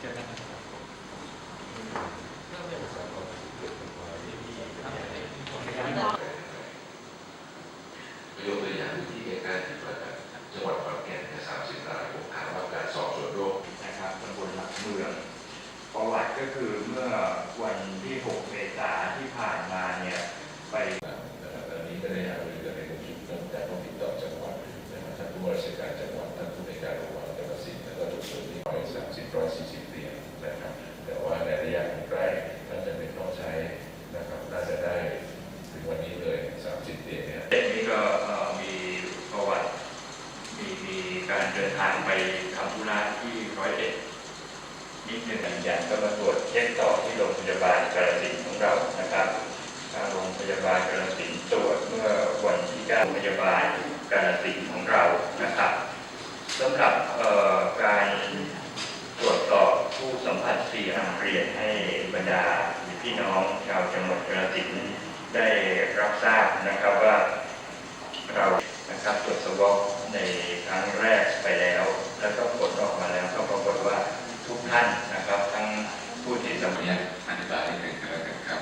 เจอกันนะครับ ยกตัวอย่างที่ใกล้ๆที่ประจักษ์จังหวัดขอนแก่นเนี่ยสามสิบรายผมถามว่าการสอบสวนโรค นะครับตำบลหลักเมือง ประวัติก็คือเมื่อวันที่ 6 เมษายนที่ผ่านมาเนี่ยไป นะครับตอนนี้ก็ได้หารือกันในกลุ่มชุมชนแต่ต้องติดต่อจังหวัดนะครับท่านผู้ว่าราชการจังหวัดท่านผู้ในวยการโรงพยาบาลกาฬสินธุ์แล้วก็ทุกส่วนที่ร้อยสามสิบร้อยสี่สิบเตียงนะครับแต่ว่าในระยะใกล้ท่านจะเป็นต้องใช้นะครับน่าจะได้ถึงวันนี้เลยสามสิบเตียงเนี่ย เด็กนี้ก็เอ่อมีประวัติ มีมีการเดินทางไปทำธุระที่ร้อยเอ็ดนิดหนึ่งยืนยันก็มาตรวจเช็คต่อ ที่โรงพยาบาลกาฬสินของเรานะครับทางโรงพยาบาลกาฬสินตรวจเมื่อวันที่9โรงพยาบาลกาฬสินของเรานะครับสำหรับการตรวจสอบผู้สัมผัสเสี่ยงเรียนให้บรรดาพี่น้องชาวจังหวัดกาฬสินได้รับทราบนะครับว่าเรานะครับตรวจสวอปในครั้งแรกไปแล้ว แล้วก็ผลออกมาแล้วก็ปรากฏว่าทุกท่านนะครับ ทั้งผู้ที่สัมขออนุผัสญาตอธิบายนิดหนึ่งก็แล้วกันครับ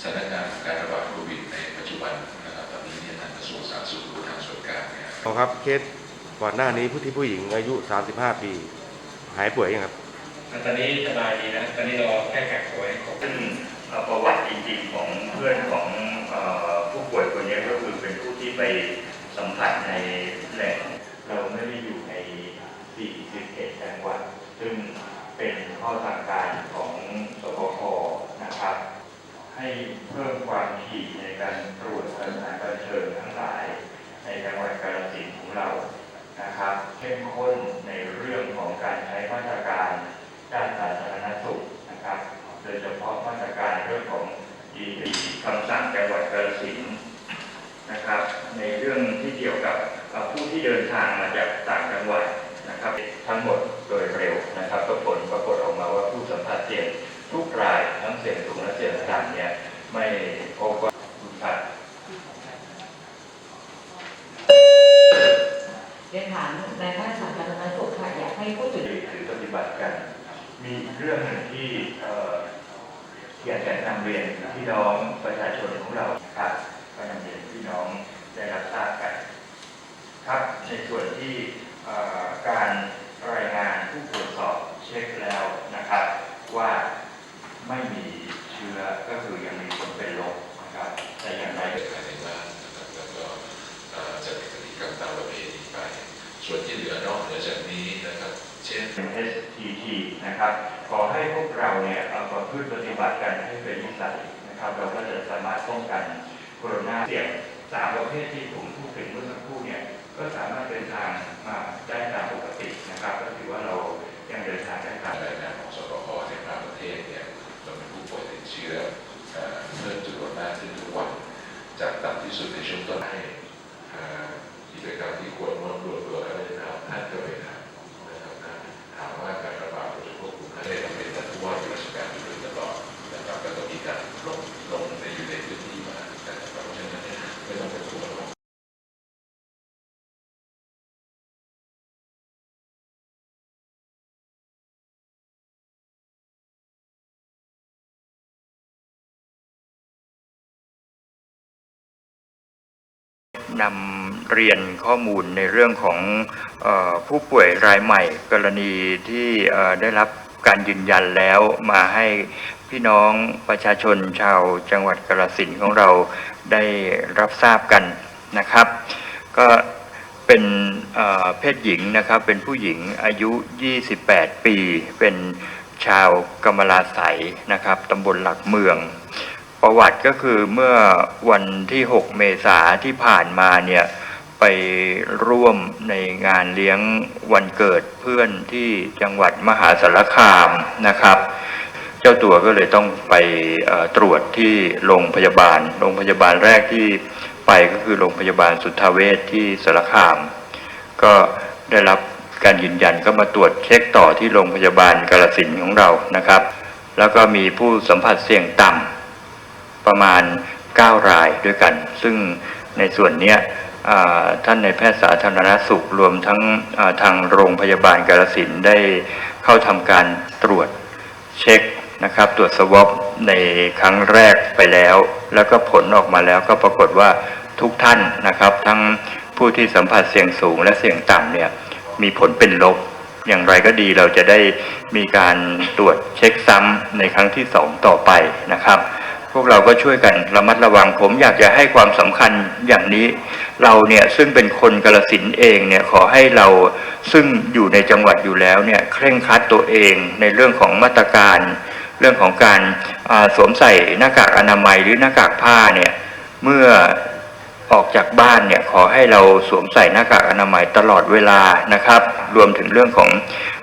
สถานการณ์การระบาดโควิดในปัจจุบันนะครับตอนนี้เนี่ยทางกระทรวงสาธารณสุขหรือทางส่วนกลางเนี่ยครับเคสก่อนหน้านี้ผู้ที่ผู้หญิงอายุ 35 ปี หายป่วยยังครับ ตอนนี้สบายดีนะ ตอนนี้เราแค่กักตัวให้ครบซึ่งเอ่อประวัติจริงๆของเพื่อนของเอ่อผู้ป่วยคนนี้ก็คือเป็นผู้ที่ไปสัมผัสในแหล่งเราไม่ได้อยู่ใน 41 จังหวัด ซึ่งเป็นข้อสั่งการของสบคนะ ครับ ให้เพิ่มความถี่ในการตรวจสถานบันเทิงทั้งหลาย ในจังหวัดกาฬสินธุ์ของเรานะครับเข้มข้นในเรื่องของการใช้มาตรการด้านสาธารณสุขนะครับ โดยเฉพาะมาตรการเรื่องของ ED คำสั่งจังหวัดกาฬสินธุ์นะครับ ในเรื่องที่เกี่ยวกับเอ่อผู้ที่เดินทางมาจากต่างจังหวัดนะครับ ทั้งหมดโดยเร็วนะครับก็ผลปรากฏออกมาว่าผู้สัมผัสเสี่ยงทุกรายทั้งเสี่ยงสูงและเสี่ยงต่ำเนี่ยไม่พบว่าคุณครับ เรีย นายแพทย์สาธารณสุขค่ะอยากให้พูดถึงถือปฏิบัติกัน มีเรื่องหนึ่งที่อยากจะนำเรียนพี่น้องประชาชนของเราครับก็นำเรียนพี่น้องได้รับทราบกันครับในส่วนที่การรายงานผู้ตรวจสอบเช็คแล้วนะครับ ว่าไม่มีเชื้อก็คือยังมีผลเป็นลบนะครับแต่อย่างไร ส่วนที่เหลือนอกเหนือจากนี้นะครับ เช่นเป็น STT นะครับ ขอให้พวกเราเนี่ยเอาประพฤติปฏิบัติกันให้เป็นนิสัยนะครับ เราก็จะสามารถป้องกันโคโรนาเสี่ยงสามประเภทที่ผมพูดถึงเมื่อสักครู่เนี่ยก็สามารถเดินทางมาได้ตามปกตินะครับ ก็ถือว่าเรายังเดินทางได้ตามรายงานของสบคในต่างประเทศเนี่ยเรามีผู้ป่วยติดเชื้อเอ่อเพิ่มจำนวนมากขึ้นทุกวันจากต่ำที่สุดในช่วงต้น นำเรียนข้อมูลในเรื่องของอผู้ป่วยรายใหม่ กรณีที่ได้รับการยืนยันแล้วมาให้ พี่น้องประชาชนชาวจังหวัดกาฬสินของเราได้รับทราบกันนะครับ ก็เป็นเพศหญิงนะครับเป็นผู้หญิงอายุ 28 ปี เป็นชาวกำมะลาไสยนะครับตำบลหลักเมือง ประวัติก็คือเมื่อวันที่ 6 เมษาที่ผ่านมาเนี่ยไปร่วมในงานเลี้ยงวันเกิดเพื่อนที่จังหวัดมหาสารคามนะครับ เจ้าตัวก็เลยต้องไปตรวจที่โรงพยาบาล โรงพยาบาลแรกที่ไปก็คือโรงพยาบาลสุทธาเวชที่สารคาม ก็ได้รับการยืนยันก็มาตรวจเช็คต่อที่โรงพยาบาลกาฬสินของเรานะครับ แล้วก็มีผู้สัมผัสเสี่ยงต่ำประมาณ 9 รายด้วยกัน ซึ่งในส่วนนี้ท่านในแพทย์สาธารณสุขรวมทั้งทางโรงพยาบาลกาฬสินได้เข้าทำการตรวจเช็ค นะครับ ตรวจสวอปในครั้งแรกไปแล้ว แล้วก็ผลออกมาแล้วก็ปรากฏว่าทุกท่านนะครับ ทั้งผู้ที่สัมผัสเสี่ยงสูงและเสี่ยงต่ำเนี่ยมีผลเป็นลบ อย่างไรก็ดีเราจะได้มีการตรวจเช็คซ้ำในครั้งที่สองต่อไปนะครับ พวกเราก็ช่วยกันระมัดระวังผมอยากจะให้ความสำคัญอย่างนี้ เราเนี่ยซึ่งเป็นคนกาลสินเองเนี่ยขอให้เราซึ่งอยู่ในจังหวัดอยู่แล้วเนี่ยเคร่งครัดตัวเองในเรื่องของมาตรการ เรื่องของการสวมใส่หน้ากากอนามัยหรือหน้ากากผ้าเนี่ยเมื่อออกจากบ้านเนี่ยขอให้เราสวมใส่หน้ากากอนามัยตลอดเวลานะครับ รวมถึงเรื่องของ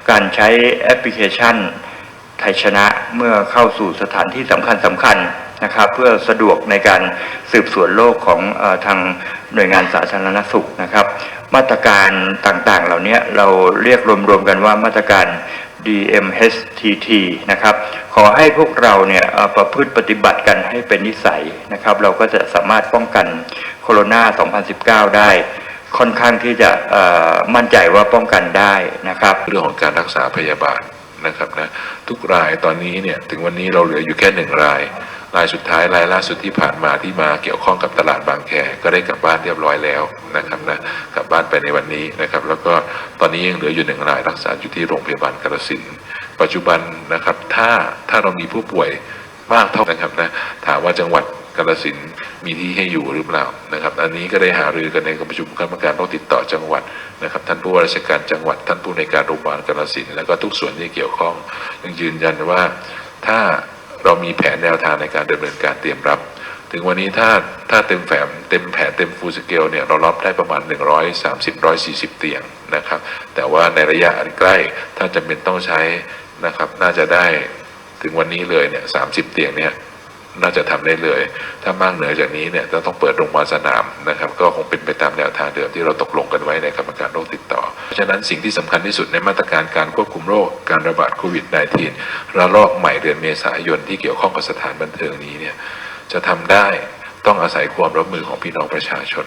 การใช้แอปพลิเคชันไทยชนะเมื่อเข้าสู่สถานที่สำคัญสำคัญนะครับ เพื่อสะดวกในการสืบสวนโรคของอทางหน่วยงานสาธารณสุขนะครับ มาตรการต่างๆ เหล่านี้เราเรียกรวมๆกันว่ามาตรการ DMHTT นะครับขอให้พวกเราเนี่ยเอ่อประพฤติปฏิบัติกันให้เป็นนิสัยนะครับเราก็จะสามารถป้องกันโคโรนา 2019 ได้ค่อนข้างที่จะมั่นใจว่าป้องกันได้นะครับ เรื่องของการรักษาพยาบาลนะครับนะทุกรายตอนนี้เนี่ยถึงวันนี้เราเหลืออยู่แค่หนึ่งราย รายสุดท้ายรายล่าสุดที่ผ่านมาที่มาเกี่ยวข้องกับตลาดบางแคก็ได้กลับบ้านเรียบร้อยแล้วนะครับนะกลับบ้านไปในวันนี้นะครับ แล้วก็ตอนนี้ยังเหลืออยู่หนึ่งรายรักษาอยู่ที่โรงพยาบาลกาฬสินปัจจุบันนะครับถ้าถ้าเรามีผู้ป่วยมากเท่านะครับนะถามว่าจังหวัดกาฬสินมีที่ให้อยู่หรือเปล่านะครับ อันนี้ก็ได้หารือกันในการประชุมคณะกรรมการโรคติดต่อจังหวัดนะครับ ท่านผู้ว่าราชการจังหวัด ท่านผู้ในการโรงพยาบาลกาฬสินแล้วก็ทุกส่วนที่เกี่ยวข้องยังยืนยันว่าถ้า เรามีแผนแนวทางในการดำเนินการเตรียมรับ ถึงวันนี้ถ้าถ้าเต็มแผนเต็มแผนเต็มฟูลสเกลเนี่ยเรารับได้ประมาณ 130-140 เตียงนะครับ แต่ว่าในระยะอันใกล้ถ้าจำเป็นต้องใช้นะครับน่าจะได้ถึงวันนี้เลยเนี่ย30เตียงเนี่ยน่าจะทำได้เลย ถ้ามากเหนือจากนี้เนี่ยจะต้องเปิดโรงพยาบาลสนามนะครับ ก็คงเป็นไปตามแนวทางเดิมที่เราตกลงกันไว้ในกรรมการโรคติดต่อะฉะนั้นสิ่งที่สำคัญที่สุดในมาตรการการควบคุมโรคการระบาดโควิด -19 ระลอกใหม่เดือนเมษายนที่เกี่ยวข้องกับสถานบันเทิงนี้เนี่ยจะทำได้ต้องอาศัยความร่วมมือของพี่น้องประชาชน